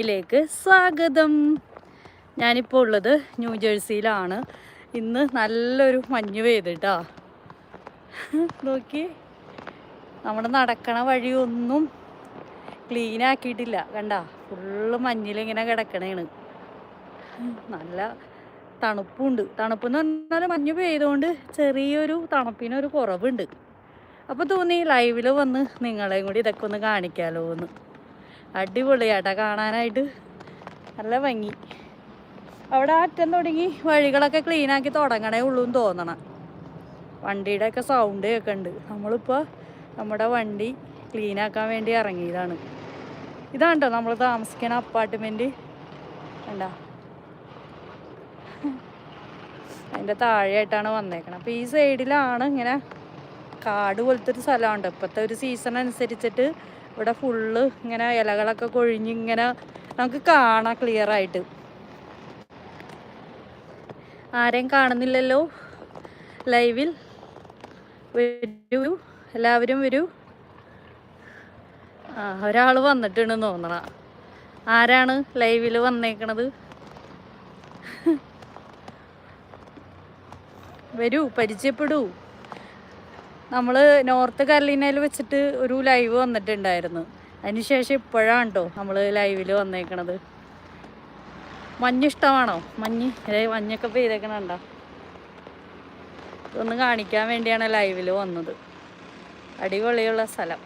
ിലേക്ക് സ്വാഗതം. ഞാനിപ്പോൾ ഉള്ളത് ന്യൂ ജേഴ്സിയിലാണ്. ഇന്ന് നല്ലൊരു മഞ്ഞ് പെയ്തിട്ടാ. നോക്കി. നമ്മൾ നടക്കണ വഴിയൊന്നും ക്ലീൻ ആക്കിയിട്ടില്ല. കണ്ട? ഫുള്ള് മഞ്ഞിലിങ്ങനെ കിടക്കണേണ്. നല്ല തണുപ്പുണ്ട്. തണുപ്പെന്ന് പറഞ്ഞാൽ മഞ്ഞ് പെയ്തുകൊണ്ട് ചെറിയൊരു തണുപ്പിനൊരു കുറവുണ്ട്. അപ്പോൾ തോന്നി ലൈവിൽ വന്ന് നിങ്ങളെയും കൂടി ഇതൊക്കെ ഒന്ന് കാണിക്കാമല്ലോ എന്ന് അടിപൊളിയാട്ടാ കാണാനായിട്ട്. നല്ല ഭംഗി. അവിടെ അറ്റം തുടങ്ങി വഴികളൊക്കെ ക്ലീൻ ആക്കി തുടങ്ങണേ ഉള്ളൂ എന്ന് തോന്നണം. വണ്ടിയുടെ ഒക്കെ സൗണ്ട് ഒക്കെ ഉണ്ട്. നമ്മളിപ്പോൾ നമ്മുടെ വണ്ടി ക്ലീൻ ആക്കാൻ വേണ്ടി ഇറങ്ങിയതാണ്. ഇതാണ് കേട്ടോ നമ്മൾ താമസിക്കുന്ന അപ്പാർട്ട്മെന്റ് വേണ്ട അതിന്റെ താഴെയായിട്ടാണ് വന്നേക്കണം. അപ്പോൾ ഈ സൈഡിലാണ് ഇങ്ങനെ കാട് പോലത്തെ ഒരു സ്ഥലമുണ്ട്. ഇപ്പോഴത്തെ ഒരു സീസൺ അനുസരിച്ചിട്ട് ഇവിടെ ഫുള്ള് ഇങ്ങനെ ഇലകളൊക്കെ കൊഴിഞ്ഞ് ഇങ്ങനെ നമുക്ക് കാണാം ക്ലിയർ ആയിട്ട്. ആരെയും കാണുന്നില്ലല്ലോ? ലൈവിൽ വരൂ എല്ലാവരും വരൂ. ആ ഒരാൾ വന്നിട്ടുണ്ടെന്ന് തോന്നണ. ആരാണ് ലൈവിൽ വന്നേക്കണത്? വരൂ പരിചയപ്പെടൂ. നമ്മൾ നോർത്ത് കരലീനയിൽ വെച്ചിട്ട് ഒരു ലൈവ് വന്നിട്ടുണ്ടായിരുന്നു. അതിനുശേഷം ഇപ്പോഴാണ് കേട്ടോ നമ്മൾ ലൈവിൽ വന്നേക്കണത്. മഞ്ഞ് ഇഷ്ടമാണോ? മഞ്ഞ്? അതായത് മഞ്ഞൊക്കെ പെയ്തേക്കണണ്ട? ഇതൊന്ന് കാണിക്കാൻ വേണ്ടിയാണ് ലൈവിൽ വന്നത്. അടിപൊളിയുള്ള സ്ഥലം.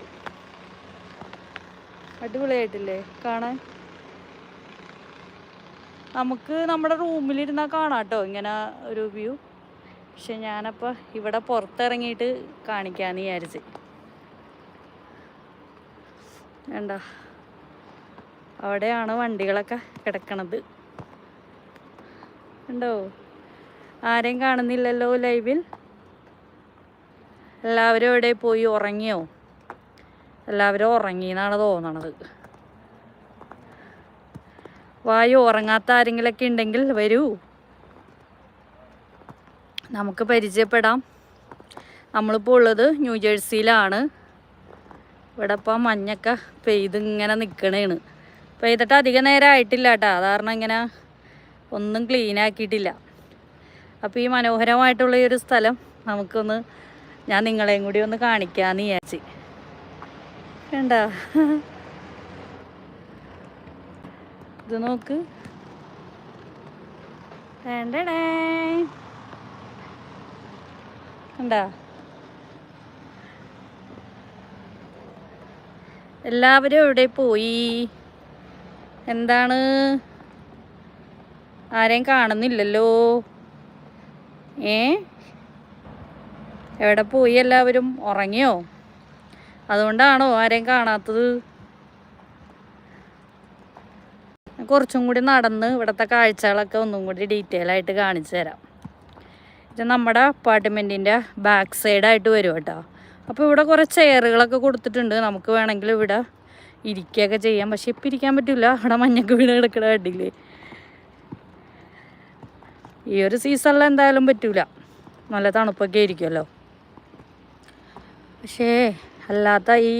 അടിപൊളിയായിട്ടില്ലേ? കാണാൻ? നമുക്ക് നമ്മുടെ റൂമിലിരുന്നാൽ കാണാം കേട്ടോ ഇങ്ങനെ ഒരു വ്യൂ. പക്ഷെ ഞാനപ്പോൾ ഇവിടെ പുറത്തിറങ്ങിയിട്ട് കാണിക്കാമെന്ന് വിചാരിച്ച്. വേണ്ട അവിടെയാണ് വണ്ടികളൊക്കെ കിടക്കണത്. ഉണ്ടോ ആരെയും കാണുന്നില്ലല്ലോ ലൈവിൽ? എല്ലാവരും എവിടെ പോയി ഉറങ്ങിയോ? എല്ലാവരും ഉറങ്ങി എന്നാണ് തോന്നണത്. വായു ഉറങ്ങാത്ത ആരെങ്കിലൊക്കെ ഉണ്ടെങ്കിൽ വരൂ. നമുക്ക് പരിചയപ്പെടാം. നമ്മളിപ്പോൾ ഉള്ളത് ന്യൂ ജേഴ്സിയിലാണ്. ഇവിടെ ഇപ്പം മഞ്ഞൊക്കെ പെയ്ത് ഇങ്ങനെ നിൽക്കണേണ് പെയ്തിട്ട് അധിക നേരം ആയിട്ടില്ല കേട്ടോ കാരണം ഇങ്ങനെ ഒന്നും ക്ലീൻ ആക്കിയിട്ടില്ല. അപ്പോൾ ഈ മനോഹരമായിട്ടുള്ള ഈ ഒരു സ്ഥലം നമുക്കൊന്ന് ഞാൻ നിങ്ങളെയും കൂടി ഒന്ന് കാണിക്കാമെന്ന് വിചാരിച്ച്. വേണ്ട ഇത് നോക്ക്. വേണ്ടടേ. കണ്ടാ? എല്ലാവരും എവിടെ പോയി? എന്താണ്? ആരെയും കാണുന്നില്ലല്ലോ. ഏ? എവിടെ പോയി എല്ലാവരും? ഉറങ്ങിയോ? അതുകൊണ്ടാണോ ആരെയും കാണാത്തത്? കുറച്ചും കൂടി നടന്ന് ഇവിടുത്തെ കാഴ്ചകളൊക്കെ ഒന്നും കൂടി ഡീറ്റെയിൽ ആയിട്ട് കാണിച്ചു തരാം. ഇത് നമ്മുടെ അപ്പാർട്ട്മെന്റിന്റെ ബാക്ക് സൈഡായിട്ട് വരും കേട്ടോ. അപ്പോൾ ഇവിടെ കുറേ ചെയറുകളൊക്കെ കൊടുത്തിട്ടുണ്ട്. നമുക്ക് വേണമെങ്കിൽ ഇവിടെ ഇരിക്കുകയൊക്കെ ചെയ്യാം. പക്ഷെ ഇപ്പം ഇരിക്കാൻ പറ്റില്ല. അവിടെ മഞ്ഞക്ക് വീട് കിടക്കണ കണ്ടില്ലേ? ഈ ഒരു സീസണിൽ എന്തായാലും പറ്റൂല. നല്ല തണുപ്പൊക്കെ ആയിരിക്കുമല്ലോ. പക്ഷേ അല്ലാത്ത ഈ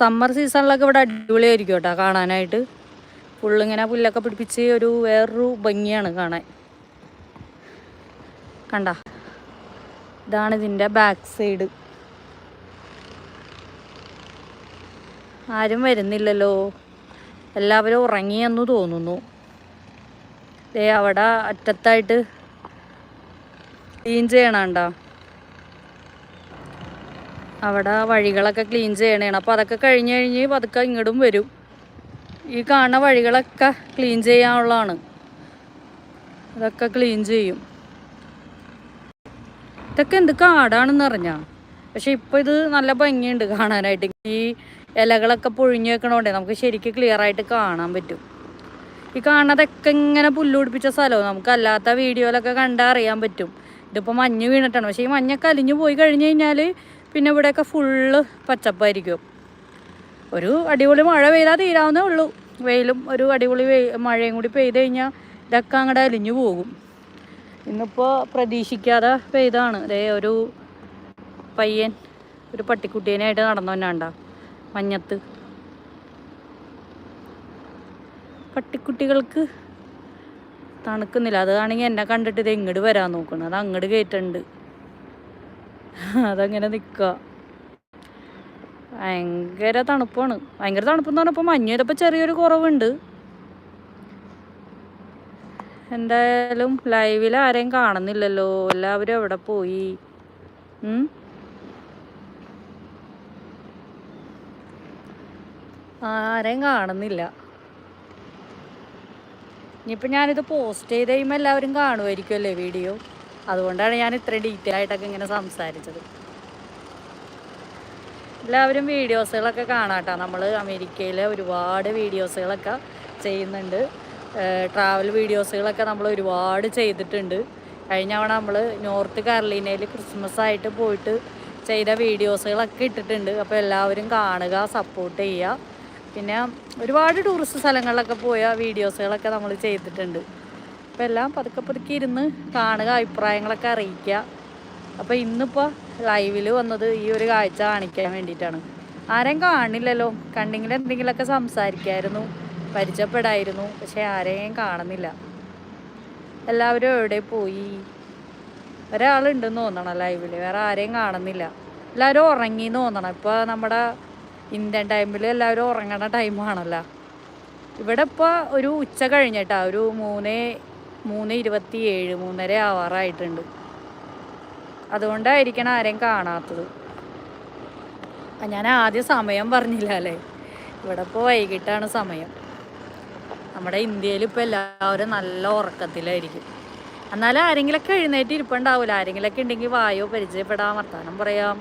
സമ്മർ സീസണിലൊക്കെ ഇവിടെ അടിപൊളിയായിരിക്കും കേട്ടോ കാണാനായിട്ട്. ഫുള്ളിങ്ങനെ പുല്ലൊക്കെ പിടിപ്പിച്ച് ഒരു വേറൊരു ഭംഗിയാണ് കാണാൻ. കണ്ട. ഇതാണ് ഇതിന്റെ ബാക്ക് സൈഡ് ആരും വരുന്നില്ലല്ലോ. എല്ലാവരും ഉറങ്ങിയെന്ന് തോന്നുന്നു. ദേ അവിടെ അറ്റത്തായിട്ട് ക്ലീൻ ചെയ്യണണ്ട. അവിടെ വഴികളൊക്കെ ക്ലീൻ ചെയ്യണേണ്. അപ്പോൾ അതൊക്കെ കഴിഞ്ഞ് കഴിഞ്ഞ് പതുക്കെ ഇങ്ങോട്ടും വരും. ഈ കാണുന്ന വഴികളൊക്കെ ക്ലീൻ ചെയ്യാനുള്ളതാണ്. അതൊക്കെ ക്ലീൻ ചെയ്യും. ഇതൊക്കെ എന്ത് കാടാണെന്ന് അറിഞ്ഞാ? പക്ഷെ ഇപ്പൊ ഇത് നല്ല ഭംഗിയുണ്ട് കാണാനായിട്ട്. ഈ ഇലകളൊക്കെ പൊഴിഞ്ഞു വെക്കണോണ്ടേ നമുക്ക് ശരിക്കും ക്ലിയർ ആയിട്ട് കാണാൻ പറ്റും. ഈ കാണുന്നതൊക്കെ ഇങ്ങനെ പുല്ല് പിടിപ്പിച്ച സ്ഥലവും നമുക്ക് അല്ലാത്ത വീഡിയോയിലൊക്കെ കണ്ടാൽ അറിയാൻ പറ്റും. ഇതിപ്പോൾ മഞ്ഞ് വീണിട്ടാണ്. പക്ഷേ ഈ മഞ്ഞൊക്കെ അലിഞ്ഞു പോയി കഴിഞ്ഞ് കഴിഞ്ഞാൽ പിന്നെ ഇവിടെയൊക്കെ ഫുള്ള് പച്ചപ്പായിരിക്കും. ഒരു അടിപൊളി മഴ പെയ്താൽ തീരാവുന്നേ ഉള്ളൂ. വെയിലും ഒരു അടിപൊളി മഴയും കൂടി പെയ്ത് കഴിഞ്ഞാൽ ഇതൊക്കെ അങ്ങോട്ട് അലിഞ്ഞു പോകും. ഇന്നിപ്പോൾ പ്രതീക്ഷിക്കാതെ പെയ്താണ്. ദേ ഒരു പയ്യൻ ഒരു പട്ടിക്കുട്ടീനായിട്ട് നടന്നു തന്നെണ്ട മഞ്ഞത്ത്. പട്ടിക്കുട്ടികൾക്ക് തണുക്കുന്നില്ല. അതാണെങ്കിൽ എന്നെ കണ്ടിട്ട് ഇത് എങ്ങോട്ട് വരാൻ നോക്കണം. അത് അങ്ങോട്ട് കയറ്റുണ്ട് അതങ്ങനെ നിൽക്കുക ഭയങ്കര തണുപ്പാണ്. ഭയങ്കര തണുപ്പെന്ന് പറഞ്ഞപ്പോൾ മഞ്ഞ് വരപ്പോൾ ചെറിയൊരു കുറവുണ്ട്. എന്തായാലും ലൈവിൽ ആരെയും കാണുന്നില്ലല്ലോ. എല്ലാവരും എവിടെ പോയി? ആരെയും കാണുന്നില്ല. ഇനിയിപ്പോൾ ഞാനിത് പോസ്റ്റ് ചെയ്ത് കഴിയുമ്പോൾ എല്ലാവരും കാണുമായിരിക്കുമല്ലേ വീഡിയോ അതുകൊണ്ടാണ് ഞാൻ ഇത്ര ഡീറ്റെയിൽ ആയിട്ടൊക്കെ ഇങ്ങനെ സംസാരിച്ചത്. എല്ലാവരും വീഡിയോസുകളൊക്കെ കാണാട്ടോ. നമ്മൾ അമേരിക്കയിലെ ഒരുപാട് വീഡിയോസുകളൊക്കെ ചെയ്യുന്നുണ്ട്. ട്രാവൽ വീഡിയോസുകളൊക്കെ നമ്മൾ ഒരുപാട് ചെയ്തിട്ടുണ്ട്. കഴിഞ്ഞ തവണ നമ്മൾ നോർത്ത് കാരലീനയിൽ ക്രിസ്മസ് ആയിട്ട് പോയിട്ട് ചെയ്ത വീഡിയോസുകളൊക്കെ ഇട്ടിട്ടുണ്ട്. അപ്പോൾ എല്ലാവരും കാണുക സപ്പോർട്ട് ചെയ്യുക. പിന്നെ ഒരുപാട് ടൂറിസ്റ്റ് സ്ഥലങ്ങളിലൊക്കെ പോയ വീഡിയോസുകളൊക്കെ നമ്മൾ ചെയ്തിട്ടുണ്ട്. അപ്പോൾ എല്ലാം പതുക്കെ പതുക്കെ ഇരുന്ന് കാണുക അഭിപ്രായങ്ങളൊക്കെ അറിയിക്കുക. അപ്പോൾ ഇന്നിപ്പോൾ ലൈവിൽ വന്നത് ഈ ഒരു കാഴ്ച കാണിക്കാൻ വേണ്ടിയിട്ടാണ്. ആരെയും കാണില്ലല്ലോ. കണ്ടെങ്കിൽ എന്തെങ്കിലുമൊക്കെ സംസാരിക്കായിരുന്നു. പരിചയപ്പെടായിരുന്നു. പക്ഷെ ആരെയും കാണുന്നില്ല. എല്ലാവരും എവിടെ പോയി? ഒരാളുണ്ടെന്ന് തോന്നണം ലൈവിൽ വേറെ ആരെയും കാണുന്നില്ല. എല്ലാവരും ഉറങ്ങി എന്ന് തോന്നണം. ഇപ്പോൾ നമ്മുടെ ഇന്ത്യൻ ടൈമിൽ എല്ലാവരും ഉറങ്ങണ ടൈമാണല്ലോ ഇവിടെ ഇപ്പോൾ ഒരു ഉച്ച കഴിഞ്ഞിട്ടാ. ഒരു മൂന്ന് മൂന്ന് ഇരുപത്തി ഏഴ് മൂന്നര ആവാറായിട്ടുണ്ട്. അതുകൊണ്ടായിരിക്കണം ആരെയും കാണാത്തത്. ഞാൻ ആദ്യം സമയം പറഞ്ഞില്ല അല്ലേ? ഇവിടെ ഇപ്പോൾ വൈകിട്ടാണ് സമയം. നമ്മുടെ ഇന്ത്യയിൽ ഇപ്പോൾ എല്ലാവരും നല്ല ഉറക്കത്തിലായിരിക്കും. എന്നാലും ആരെങ്കിലൊക്കെ എഴുന്നേറ്റ് ഇരിപ്പുണ്ടാവില്ല ആരെങ്കിലൊക്കെ ഉണ്ടെങ്കിൽ വായോ പരിചയപ്പെടാൻ വർത്താനം പറയാം.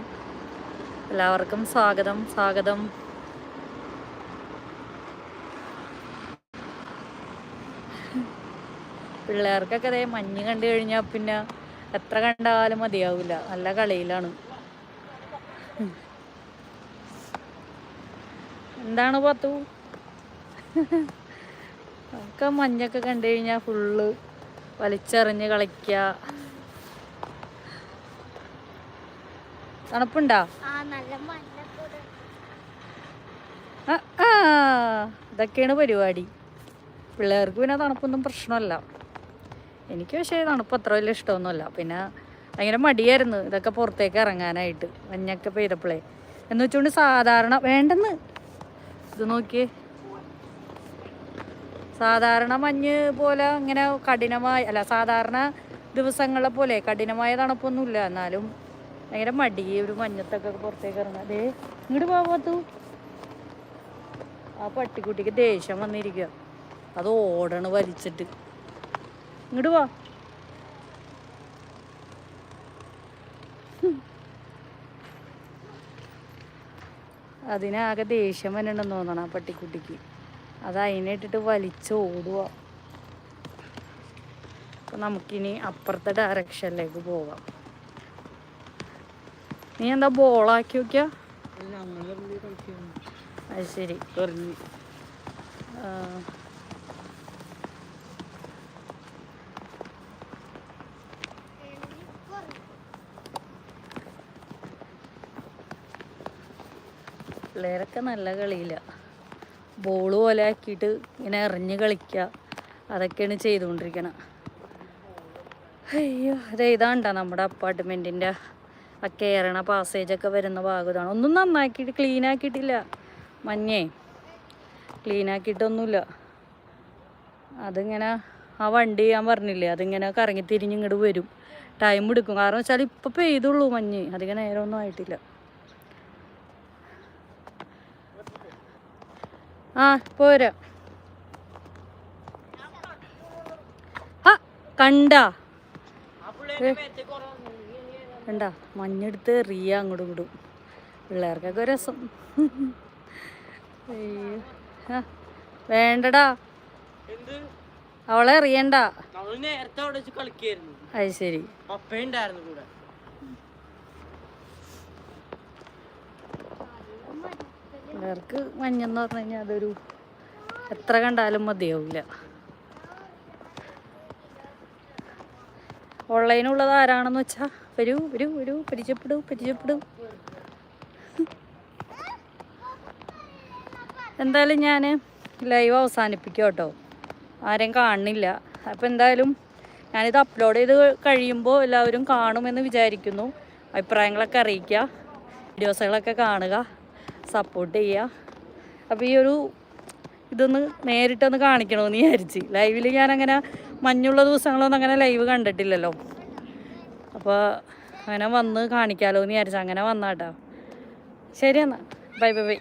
എല്ലാവർക്കും സ്വാഗതം സ്വാഗതം. പിള്ളേർക്കൊക്കെ അതേ മഞ്ഞ് കണ്ടു കഴിഞ്ഞാൽ പിന്നെ എത്ര കണ്ടാലും മതിയാവില്ല നല്ല കളിയിലാണ്. എന്താണ് പത്തു? ഒക്കെ മഞ്ഞൊക്കെ കണ്ടു കഴിഞ്ഞാൽ ഫുള്ള് വലിച്ചെറിഞ്ഞ് കളിക്കുക തണുപ്പുണ്ടോ? ഇതൊക്കെയാണ് പരിപാടി. പിള്ളേർക്ക് പിന്നെ തണുപ്പൊന്നും പ്രശ്നമല്ല. എനിക്ക് പക്ഷേ തണുപ്പ് അത്ര വലിയ ഇഷ്ടമൊന്നുമല്ല. പിന്നെ ഭയങ്കര മടിയായിരുന്നു ഇതൊക്കെ പുറത്തേക്ക് ഇറങ്ങാനായിട്ട്. മഞ്ഞൊക്കെ പെയ്തപ്പോഴേ എന്ന് വെച്ചുകൊണ്ട് സാധാരണ വേണ്ടെന്ന്. ഇത് നോക്കിയേ. സാധാരണ മഞ്ഞ് പോലെ ഇങ്ങനെ കഠിനമായ അല്ല സാധാരണ ദിവസങ്ങളെ പോലെ കഠിനമായ തണുപ്പൊന്നുമില്ല. എന്നാലും ഭയങ്കര മടി ഒരു മഞ്ഞത്തൊക്കെ പുറത്തേക്ക് ഇറങ്ങാം അതേ ഇങ്ങോട്ട് പോകാത്തു ആ പട്ടിക്കുട്ടിക്ക് ദേഷ്യം വന്നിരിക്കുക അത് ഓടണ് വലിച്ചിട്ട്. ഇങ്ങോട്ട് പോ അതിനാകെ ദേഷ്യം വന്നിട്ടുണ്ടെന്ന് തോന്നണം ആ പട്ടിക്കുട്ടിക്ക്. അത് അതിനെ ഇട്ടിട്ട് വലിച്ച് ഓടുക അപ്പം നമുക്കിനി അപ്പുറത്തെ ഡയറക്ഷനിലേക്ക് പോകാം നീ എന്താ ബോളാക്കി നോക്കിയാ? അത് ശരി. പിള്ളേരൊക്കെ നല്ല കളിയില്ല ബോൾ പോലെ ആക്കിയിട്ട് ഇങ്ങനെ എറിഞ്ഞ് കളിക്കുക അതൊക്കെയാണ് ചെയ്തുകൊണ്ടിരിക്കണം. അയ്യോ അതെ ഇതാണ്ടാ നമ്മുടെ അപ്പാർട്ട്മെന്റിന്റെ ആ കയറണ പാസേജൊക്കെ വരുന്ന ഭാഗം ഇതാണ്. ഒന്നും നന്നാക്കിയിട്ട് ക്ലീൻ ആക്കിയിട്ടില്ല. മഞ്ഞേ ക്ലീൻ ആക്കിയിട്ടൊന്നുമില്ല. അതിങ്ങനെ ആ വണ്ടി ഞാൻ പറഞ്ഞില്ലേ അതിങ്ങനെ കറങ്ങി തിരിഞ്ഞ് ഇങ്ങോട്ട് വരും. ടൈം എടുക്കും. കാരണം വെച്ചാൽ ഇപ്പം പെയ്തുള്ളൂ മഞ്ഞ്. അധികം നേരമൊന്നും ആയിട്ടില്ല. ആ പോരാ. ആ കണ്ടാ? കണ്ട? മഞ്ഞെടുത്ത് എറിയ അങ്ങോട്ടും ഇങ്ങോട്ടും പിള്ളേർക്കൊക്കെ രസം. അയ്യോ. വേണ്ടടാ. അവളെ എറിയണ്ട അത് ശരി പപ്പയുണ്ടായിരുന്നു കൂടെ. പിള്ളേർക്ക് മഞ്ഞെന്ന് പറഞ്ഞു കഴിഞ്ഞാൽ അതൊരു എത്ര കണ്ടാലും മതിയാവില്ല ഓൺലൈനുള്ളത് ആരാണെന്ന് വെച്ചാ? വരൂ വരൂ വരൂ പരിചയപ്പെടൂ പരിചയപ്പെടൂ. എന്തായാലും ഞാൻ ലൈവ് അവസാനിപ്പിക്കും കേട്ടോ. ആരെയും കാണുന്നില്ല. അപ്പോൾ എന്തായാലും ഞാനിത് അപ്ലോഡ് ചെയ്ത് കഴിയുമ്പോൾ എല്ലാവരും കാണുമെന്ന് വിചാരിക്കുന്നു. അഭിപ്രായങ്ങളൊക്കെ അറിയിക്കുക. വീഡിയോസുകളൊക്കെ കാണുക. സപ്പോർട്ട് ചെയ്യുക അപ്പോൾ ഈ ഒരു ഇതൊന്ന് നേരിട്ടൊന്ന് കാണിക്കണമെന്ന് വിചാരിച്ച്. ലൈവിൽ ഞാനങ്ങനെ മഞ്ഞുള്ള ദിവസങ്ങളൊന്നും അങ്ങനെ ലൈവ് കണ്ടിട്ടില്ലല്ലോ. അപ്പോൾ അങ്ങനെ വന്ന് കാണിക്കാമല്ലോ എന്ന് വിചാരിച്ചു അങ്ങനെ വന്നാട്ടോ. ശരി എന്നാൽ ബൈ ബൈ ബൈ